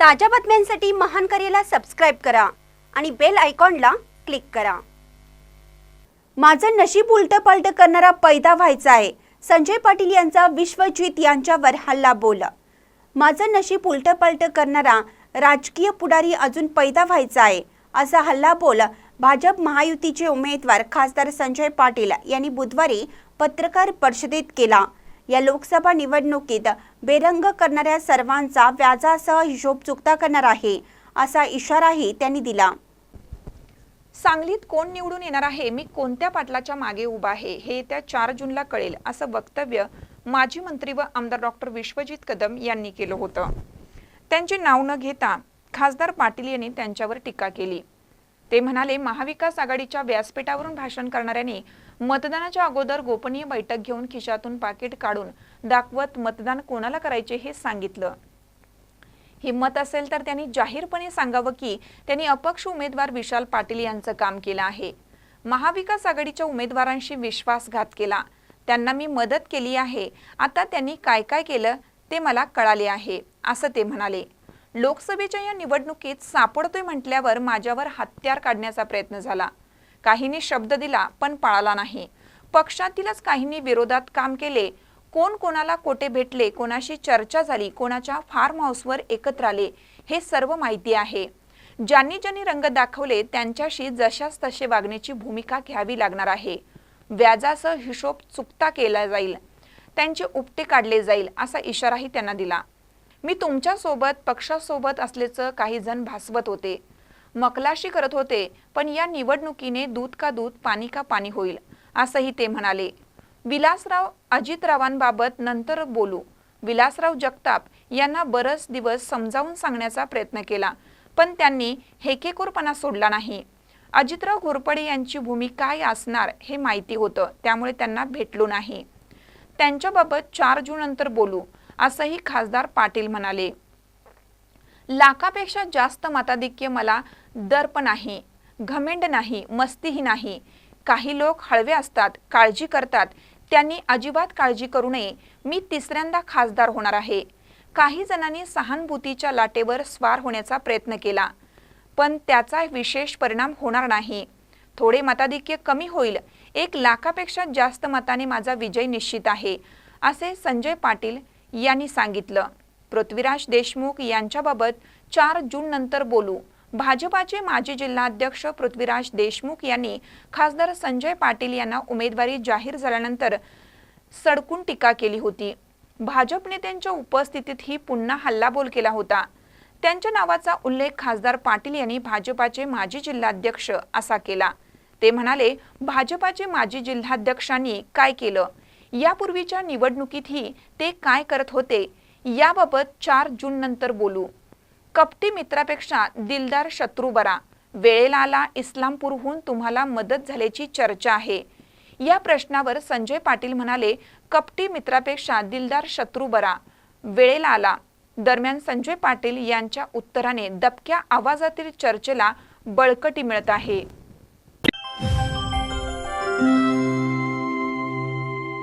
ताज्या बातम्यांसाठी महान करेला सबस्क्राईब करा आणि बेल आयकॉनला क्लिक करा. माझं नशीब उलटं पालटं करणारा पैदा व्हायचा आहे संजय पाटील यांचा विश्वजित यांच्यावर हल्ला बोल. माझं नशीब उलटं पालटं करणारा राजकीय पुढारी अजून पैदा व्हायचा आहे असा हल्ला बोल भाजप महायुतीचे उमेदवार खासदार संजय पाटील यांनी बुधवारी पत्रकार परिषदेत केला. या लोकसभा निवडणुकीत बेरंग करणाऱ्या सर्वांचा व्याजासह हिशोब चुकता करणार आहे असा इशाराही त्यांनी दिला. सांगलीत कोण निवडून येणार आहे? मी कोणत्या पाटलाच्या मागे उभा आहे? हे येत्या चार जूनला कळेल असं वक्तव्य माजी मंत्री व आमदार डॉक्टर विश्वजित कदम यांनी केलं होतं. त्यांचे नाव न घेता खासदार पाटील यांनी त्यांच्यावर टीका केली. ते म्हणाले महाविकास आघाडीच्या व्यासपीठावरून भाषण करणाऱ्यांनी मतदानाच्या अगोदर गोपनीय बैठक घेऊन खिशातून पाकिट काढून दाखवत मतदान कोणाला करायचे हे सांगितलं. हिंमत असेल तर त्यांनी जाहीरपणे सांगावं की त्यांनी अपक्ष उमेदवार विशाल पाटील यांचं काम केलं आहे. महाविकास आघाडीच्या उमेदवारांशी विश्वासघात केला. त्यांना मी मदत केली आहे. आता त्यांनी काय काय केलं ते मला कळाले आहे असं ते म्हणाले. लोकसभेच्या या निवडणुकीत सापडतोय म्हटल्यावर माझ्यावर हत्यार काढण्याचा प्रयत्न झाला. काहींनी शब्द दिला पण पाळाला नाही. पक्षातीलच काहींनी विरोधात काम केले. कोण कोणाला कोठे भेटले कोणाशी चर्चा झाली कोणाच्या फार्म हाऊसवर एकत्र आले हे सर्व माहिती आहे. ज्यांनी ज्यांनी रंग दाखवले त्यांच्याशी जशास तसे वागण्याची भूमिका घ्यावी लागणार आहे. व्याजासह हिशोब चुकता केला जाईल. त्यांचे उपटे काढले जाईल असा इशाराही त्यांना दिला. मी तुमच्यासोबत पक्षासोबत असल्याचं काही जण भासवत होते. मकलाशी करत होते पण या निवडणुकीने दूध का दूध पाणी का पाणी होईल असंही ते म्हणाले. विलासराव अजितरावांबाबत नंतर बोलू. विलासराव जगताप यांना बरच दिवस समजावून सांगण्याचा प्रयत्न केला पण त्यांनी हेकेकोरपणा सोडला नाही. अजितराव घोरपडे यांची भूमिका काय असणार हे माहिती होतं त्यामुळे त्यांना भेटलो नाही. त्यांच्याबाबत चार जून नंतर बोलू. असंही खासदार पाटील म्हणाले. लाखापेक्षा जास्त मताधिक्य मला दर्प नाही घमेंड नाही मस्तीही नाही. काही लोक हळवे असतात काळजी करतात. त्यांनी अजिबात काळजी करू नये. मी तिसऱ्यांदा खासदार होणार आहे. काही जणांनी सहानुभूतीच्या लाटेवर स्वार होण्याचा प्रयत्न केला. पण त्याचा विशेष परिणाम होणार नाही. थोडे मताधिक्य कमी होईल. एक लाखापेक्षा जास्त मताने माझा विजय निश्चित आहे असे संजय पाटील यांनी सांगितलं. पृथ्वीराज देशमुख यांच्याबाबत चार जून नंतर बोलू. भाजपाचे माजी जिल्हाध्यक्ष पृथ्वीराज देशमुख यांनी खासदार संजय पाटील यांना उमेदवारी जाहीर झाल्यानंतर सडकून टीका केली होती. भाजप नेत्यांच्या उपस्थितीतही पुन्हा हल्लाबोल केला होता. त्यांच्या नावाचा उल्लेख खासदार पाटील यांनी भाजपाचे माजी जिल्हाध्यक्ष असा केला. ते म्हणाले भाजपाचे माजी जिल्हाध्यक्षांनी काय केलं? यापूर्वीच्या निवडणुकीतही ते काय करत होते याबाबत चार जून नंतर बोलू. कपटी मित्रापेक्षा दिलदार शत्रू बरा. वेळेला आला इस्लामपूरहून तुम्हाला मदत झाल्याची चर्चा आहे. या प्रश्नावर संजय पाटील म्हणाले कपटी मित्रापेक्षा दिलदार शत्रू बरा. वेळेला आला. दरम्यान संजय पाटील यांच्या उत्तराने दबक्या आवाजातील चर्चेला बळकटी मिळत आहे.